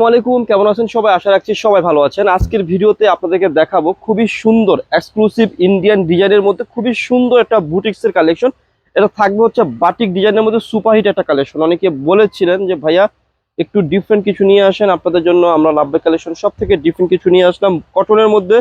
আসসালামাইকুম কেমন আছেন সবাই? আশা রাখছি সবাই ভালো আছেন। আজকের ভিডিওতে আপনাদেরকে দেখাবো খুবই সুন্দর এক্সক্লুসিভ ইন্ডিয়ান ডিজাইনের মধ্যে খুবই সুন্দর একটা বুটিক্সের কালেকশন এটা থাকবে হচ্ছে বাটিক ডিজাইনের মধ্যে সুপারহিট একটা কালেকশন অনেকে বলেছিলেন যে, ভাইয়া, একটু ডিফারেন্ট কিছু নিয়ে আসেন, আপনাদের জন্য আমরা লাভবে কালেকশন সব থেকে ডিফারেন্ট কিছু নিয়ে আসলাম কটনের মধ্যে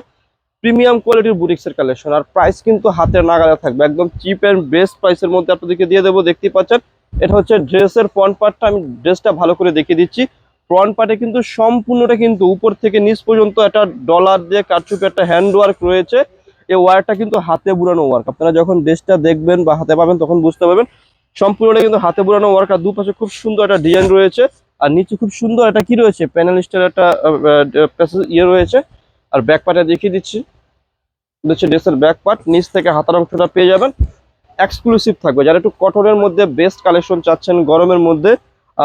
প্রিমিয়াম কোয়ালিটির বুটিক্সের কালেকশন আর প্রাইস কিন্তু হাতের নাগালে থাকবে। একদম চিপ অ্যান্ড বেস্ট প্রাইসের মধ্যে আপনাদেরকে দিয়ে দেবো, দেখতেই পাচ্ছেন। এটা হচ্ছে ড্রেসের ফ্রন্ট পার্টটা আমি ড্রেসটা ভালো করে দেখিয়ে দিচ্ছি। ফ্রন্ট পার্টে কিন্তু সম্পূর্ণটা কিন্তু উপর থেকে নিচ পর্যন্ত একটা ডলার দিয়ে কারচুপি একটা হ্যান্ড ওয়ার্ক রয়েছে। এই ওয়ারটা কিন্তু হাতে বুড়ানো ওয়ার্ক আপনারা যখন ড্রেসটা দেখবেন বা হাতে পাবেন তখন বুঝতে পারবেন। সম্পূর্ণটা কিন্তু হাতে বুড়ানো ওয়ার্ক আর দুপাশে খুব সুন্দর একটা ডিজাইন রয়েছে। আর নিচে খুব সুন্দর একটা কি রয়েছে? প্যানেলিস্টের একটা ইয়ে রয়েছে। আর ব্যাক পার্টে দেখিয়ে দিচ্ছি। হচ্ছে ড্রেসের ব্যাক পার্ট নিচ থেকে হাতার অংশটা পেয়ে যাবেন। এক্সক্লুসিভ থাকবে। যারা একটু কটনের মধ্যে বেস্ট কালেকশন চাচ্ছেন গরমের মধ্যে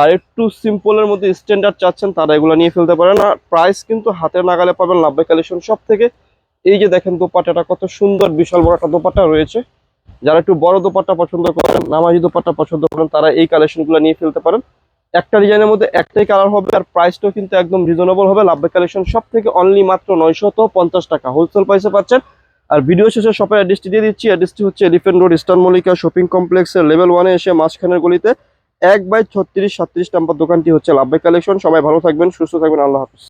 আর একটু সিম্পলের মধ্যে স্ট্যান্ডার্ড চাচ্ছেন, তারা এগুলো নিয়ে ফেলতে পারেন। আর প্রাইস কিন্তু হাতের নাগালে পাবেন লাভবে কালেকশন সব থেকে। এই যে দেখেন দোপাট্টাটা, কত সুন্দর বিশাল বড় একটা দোপাট্টা রয়েছে। যারা একটু বড় দোপাট্টা পছন্দ করেন, নামাজি দোপাট্টা পছন্দ করেন, তারা এই কালেকশনগুলো নিয়ে ফেলতে পারেন। একটা ডিজাইনের মধ্যে একটাই কালার হবে আর প্রাইসটাও কিন্তু একদম রিজনেবল হবে। লাভবে কালেকশন সব থেকে অনলি মাত্র নয়শত পঞ্চাশ টাকা। হোলসেল প্রাইসে পাচ্ছেন। আর ভিডিও শেষে শপের অ্যাড্রেসটি দিয়ে দিচ্ছি। অ্যাড্রেসটি হচ্ছে elephant road eastern Mallika shopping কমপ্লেক্সের লেভেল ওয়ানে এসে মাঝখানের গলিতে। এক বাই ছত্রিশ সাত্রিশ নাম্বার দোকানটি হচ্ছে লাভবাই কালেকশন। সবাই ভালো থাকবেন, সুস্থ থাকবেন, আল্লাহ হাফিজ।